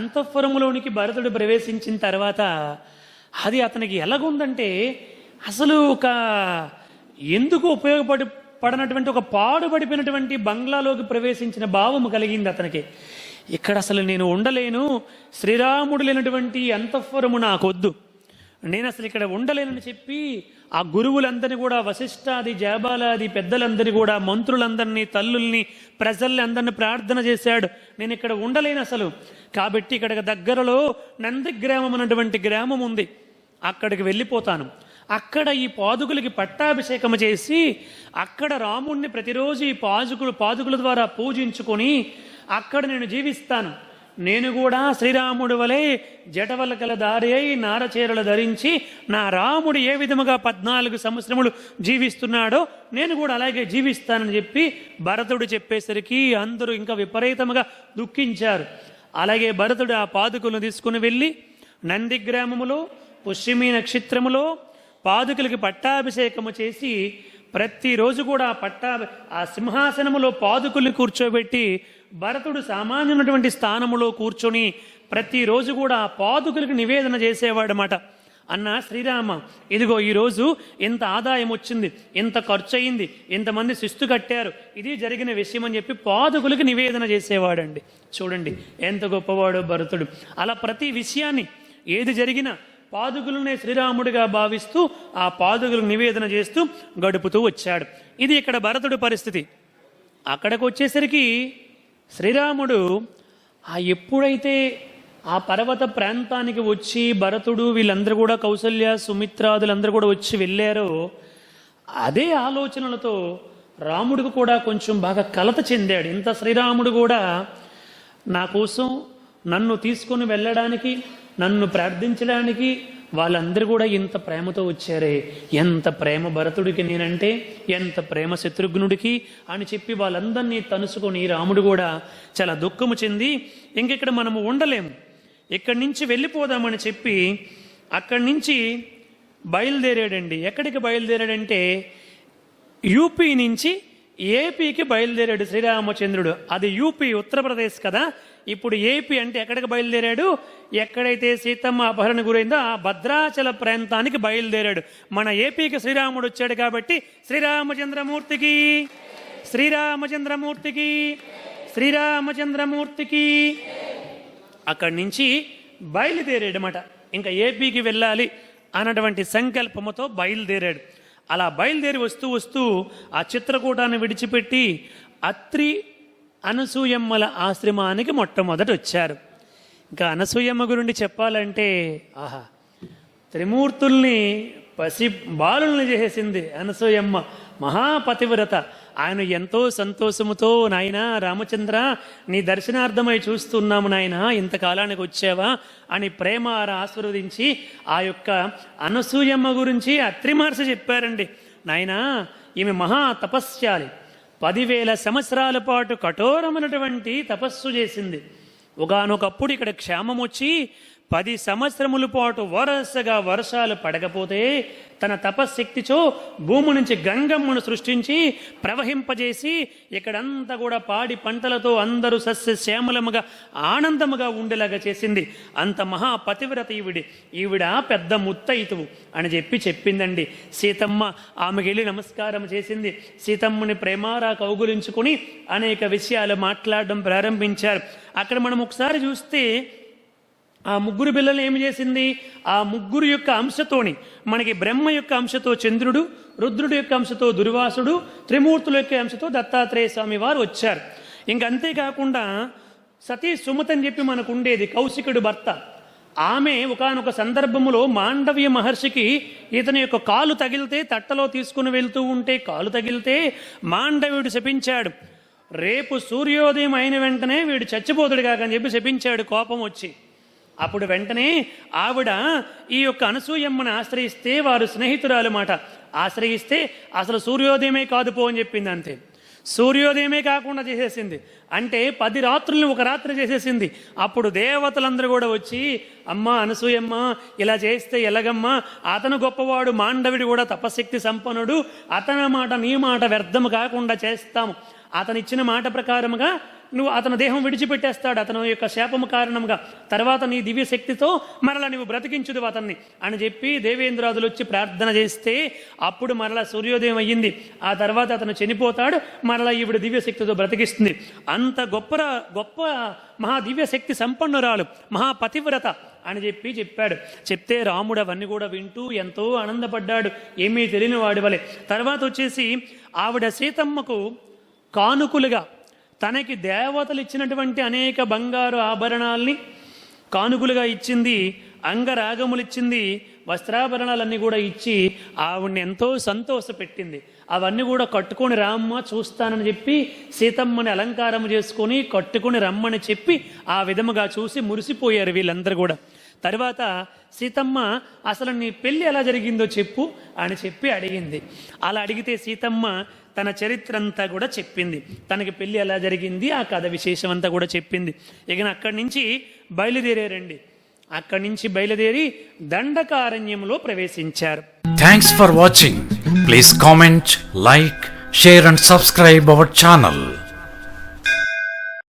అంతఃపురములోనికి భరతుడు ప్రవేశించిన తర్వాత అది అతనికి ఎలాగుందంటే అసలు ఒక ఎందుకు ఉపయోగపడి పడినటువంటి ఒక పాడుపడిపోయినటువంటి బంగ్లాలోకి ప్రవేశించిన భావము కలిగింది అతనికి. ఇక్కడ అసలు నేను ఉండలేను శ్రీరాముడు లేనటువంటి అంతఃపురము నాకొద్దు. నేను అసలు ఇక్కడ ఉండలేనని చెప్పి ఆ గురువులందరినీ కూడా వశిష్ఠాది జాబాలాది పెద్దలందరినీ కూడా మంత్రులందరినీ తల్లుల్ని ప్రజల్ని అందరిని ప్రార్థన చేశాడు. నేను ఇక్కడ ఉండలేను అసలు. కాబట్టి ఇక్కడ దగ్గరలో నందిగ్రామం అన్నటువంటి గ్రామం ఉంది. అక్కడికి వెళ్ళిపోతాను. అక్కడ ఈ పాదుకులకి పట్టాభిషేకం చేసి అక్కడ రాముణ్ణి ప్రతిరోజు ఈ పాదుకులు పాదుకుల ద్వారా పూజించుకొని అక్కడ నేను జీవిస్తాను. నేను కూడా శ్రీరాముడు వలె జటవలకల దారి అయి నారచీరలు ధరించి నా రాముడు ఏ విధముగా పద్నాలుగు సంవత్సరములు జీవిస్తున్నాడో నేను కూడా అలాగే జీవిస్తానని చెప్పి భరతుడు చెప్పేసరికి అందరూ ఇంకా విపరీతముగా దుఃఖించారు. అలాగే భరతుడు ఆ పాదుకులను తీసుకుని వెళ్ళి నంది గ్రామములో పుష్యమి నక్షత్రములో పాదుకులకి పట్టాభిషేకము చేసి ప్రతిరోజు కూడా పట్టా ఆ సింహాసనములో పాదుకుల్ని కూర్చోబెట్టి భరతుడు సామాన్యమైనటువంటి స్థానములో కూర్చొని ప్రతిరోజు కూడా పాదుకులకు నివేదన చేసేవాడమాట. అన్న శ్రీరామ ఇదిగో ఈరోజు ఎంత ఆదాయం వచ్చింది ఎంత ఖర్చు అయింది ఎంతమంది శిస్తు కట్టారు ఇది జరిగిన విషయం అని చెప్పి పాదుకులకు నివేదన చేసేవాడండి. చూడండి ఎంత గొప్పవాడు భరతుడు. అలా ప్రతి విషయాన్ని ఏది జరిగినా పాదుగులనే శ్రీరాముడిగా భావిస్తూ ఆ పాదుగులు నివేదన చేస్తూ గడుపుతూ వచ్చాడు. ఇది ఇక్కడ భరతుడి పరిస్థితి. అక్కడికి వచ్చేసరికి శ్రీరాముడు ఆ ఎప్పుడైతే ఆ పర్వత ప్రాంతానికి వచ్చి భరతుడు వీళ్ళందరూ కూడా కౌసల్య సుమిత్రాదులందరూ కూడా వచ్చి వెళ్ళారో అదే ఆలోచనలతో రాముడికి కూడా కొంచెం బాగా కలత చెందాడు. ఇంత శ్రీరాముడు కూడా నా కోసం నన్ను తీసుకొని వెళ్ళడానికి నన్ను ప్రార్థించడానికి వాళ్ళందరూ కూడా ఇంత ప్రేమతో వచ్చారే. ఎంత ప్రేమ భరతుడికి నేనంటే ఎంత ప్రేమ శత్రుఘ్నుడికి అని చెప్పి వాళ్ళందరినీ తనుసుకొని రాముడు కూడా చాలా దుఃఖము చెంది ఇంకెక్కడ మనము ఉండలేము. ఇక్కడి నుంచి వెళ్ళిపోదామని చెప్పి అక్కడి నుంచి బయలుదేరాడండి. ఎక్కడికి బయలుదేరాడంటే యూపీ నుంచి ఏపీకి బయలుదేరాడు శ్రీరామచంద్రుడు. అది యూపీ ఉత్తరప్రదేశ్ కదా? ఇప్పుడు ఏపీ అంటే ఎక్కడికి బయలుదేరాడు? ఎక్కడైతే సీతమ్మ అపహరణ గురైందో ఆ భద్రాచల ప్రాంతానికి బయలుదేరాడు. మన ఏపీకి శ్రీరాముడు వచ్చాడు కాబట్టి శ్రీరామచంద్రమూర్తికి శ్రీరామచంద్రమూర్తికి శ్రీరామచంద్రమూర్తికి అక్కడి నుంచి బయలుదేరాడు అన్నమాట ఇంకా ఏపీకి వెళ్ళాలి అన్నటువంటి సంకల్పముతో బయలుదేరాడు. అలా బయలుదేరి వస్తూ వస్తూ ఆ చిత్రకూటాన్ని విడిచిపెట్టి అత్రి అనసూయమ్మల ఆశ్రమానికి మొట్టమొదట వచ్చారు. ఇంకా అనసూయమ్మ గురించి చెప్పాలంటే ఆహా త్రిమూర్తుల్ని పసి బాలుల్ని చేసేసింది. అనసూయమ్మ మహాపతివ్రత. ఆయన ఎంతో సంతోషముతో నాయన రామచంద్ర నీ దర్శనార్థమై చూస్తున్నాము నాయన ఇంతకాలానికి వచ్చావా? అని ప్రేమ ఆశీర్వదించి ఆ యొక్క అనసూయమ్మ గురించి అత్రిమహర్షి చెప్పారండి. నాయన ఈమె మహా తపస్యాలి పదివేల సంవత్సరాల పాటు కఠోరమైనటువంటి తపస్సు చేసింది. ఒకనొకప్పుడు ఇక్కడ క్షేమం వచ్చి పది సంవత్సరముల పాటు వరుసగా వర్షాలు పడకపోతే తన తపశ్శక్తిచో భూమి నుంచి గంగమ్మను సృష్టించి ప్రవహింపజేసి ఇక్కడంతా కూడా పాడి పంటలతో అందరూ సస్యశ్యామలముగా ఆనందముగా ఉండేలాగా చేసింది. అంత మహా పతివ్రత ఈవిడి. ఈవిడ పెద్ద ముత్తైతువు అని చెప్పి చెప్పిందండి. సీతమ్మ ఆమెకి వెళ్ళి నమస్కారం చేసింది. సీతమ్మని ప్రేమారా కౌగులించుకుని అనేక విషయాలు మాట్లాడడం ప్రారంభించారు. అక్కడ మనం ఒకసారి చూస్తే ఆ ముగ్గురు పిల్లలు ఏమి చేసింది? ఆ ముగ్గురు యొక్క అంశతోని మనకి బ్రహ్మ యొక్క అంశతో చంద్రుడు రుద్రుడి యొక్క అంశతో దుర్వాసుడు త్రిమూర్తుల యొక్క అంశతో దత్తాత్రేయ స్వామి వారు వచ్చారు. ఇంక అంతేకాకుండా సతీ సుమతని అని చెప్పి మనకు ఉండేది కౌశికుడు భర్త. ఆమె ఒకానొక సందర్భములో మాండవ్య మహర్షికి ఇతని యొక్క కాలు తగిలితే తట్టలో తీసుకుని వెళ్తూ ఉంటే కాలు తగిలితే మాండవ్యుడు శపించాడు. రేపు సూర్యోదయం అయిన వెంటనే వీడు చచ్చిపోతుడు కాకని చెప్పి శపించాడు కోపం వచ్చి. అప్పుడు వెంటనే ఆవిడ ఈ యొక్క అనసూయమ్మను ఆశ్రయిస్తే వారు స్నేహితురాలు మాట. ఆశ్రయిస్తే అసలు సూర్యోదయమే కాదు పో అని చెప్పింది అంతే. సూర్యోదయమే కాకుండా చేసేసింది. అంటే పది రాత్రులు ఒక రాత్రి చేసేసింది. అప్పుడు దేవతలందరూ కూడా వచ్చి అమ్మ అనసూయమ్మ ఇలా చేస్తే ఎలాగమ్మా? అతను గొప్పవాడు మాండవుడు కూడా తపశక్తి సంపన్నుడు. అతని మాట నీ మాట వ్యర్థము కాకుండా చేస్తాము. అతనిచ్చిన మాట ప్రకారముగా నువ్వు అతను దేహం విడిచిపెట్టేస్తాడు అతను యొక్క శాపము కారణంగా తర్వాత నీ దివ్య శక్తితో మరలా నువ్వు బ్రతికించుదు అతన్ని అని చెప్పి దేవేంద్రాదులు వచ్చి ప్రార్థన చేస్తే అప్పుడు మరలా సూర్యోదయం అయ్యింది. ఆ తర్వాత అతను చనిపోతాడు మరలా ఈవిడ దివ్య శక్తితో బ్రతికిస్తుంది. అంత గొప్ప గొప్ప మహా దివ్య శక్తి సంపన్నురాలు మహాపతివ్రత అని చెప్పి చెప్పాడు. చెప్తే రాముడు అవన్నీ కూడా వింటూ ఎంతో ఆనందపడ్డాడు. ఏమీ తెలియని వాడి వలె. తర్వాత వచ్చేసి ఆవిడ సీతమ్మకు కానుకలుగా తనకి దేవతలు ఇచ్చినటువంటి అనేక బంగారు ఆభరణాల్ని కానుకలుగా ఇచ్చింది అంగరాగములు ఇచ్చింది వస్త్రాభరణాలన్నీ కూడా ఇచ్చి ఆవిడ్ని ఎంతో సంతోషపెట్టింది. అవన్నీ కూడా కట్టుకొని రామ్మ చూస్తానని చెప్పి సీతమ్మని అలంకారం చేసుకొని కట్టుకొని రమ్మని చెప్పి ఆ విధముగా చూసి మురిసిపోయారు వీళ్ళందరూ కూడా. తర్వాత సీతమ్మ అసలు నీ పెళ్ళి ఎలా జరిగిందో చెప్పు అని చెప్పి అడిగింది. అలా అడిగితే సీతమ్మ తన చరిత్ర అంతా కూడా చెప్పింది. తనకి పెళ్ళి ఎలా జరిగింది ఆ కథ విశేషం అంతా కూడా చెప్పింది. ఇక అక్కడి నుంచి బయలుదేరారండి. అక్కడి నుంచి బయలుదేరి దండకారణ్యంలో ప్రవేశించారు. Thanks for watching please comment like share and subscribe our channel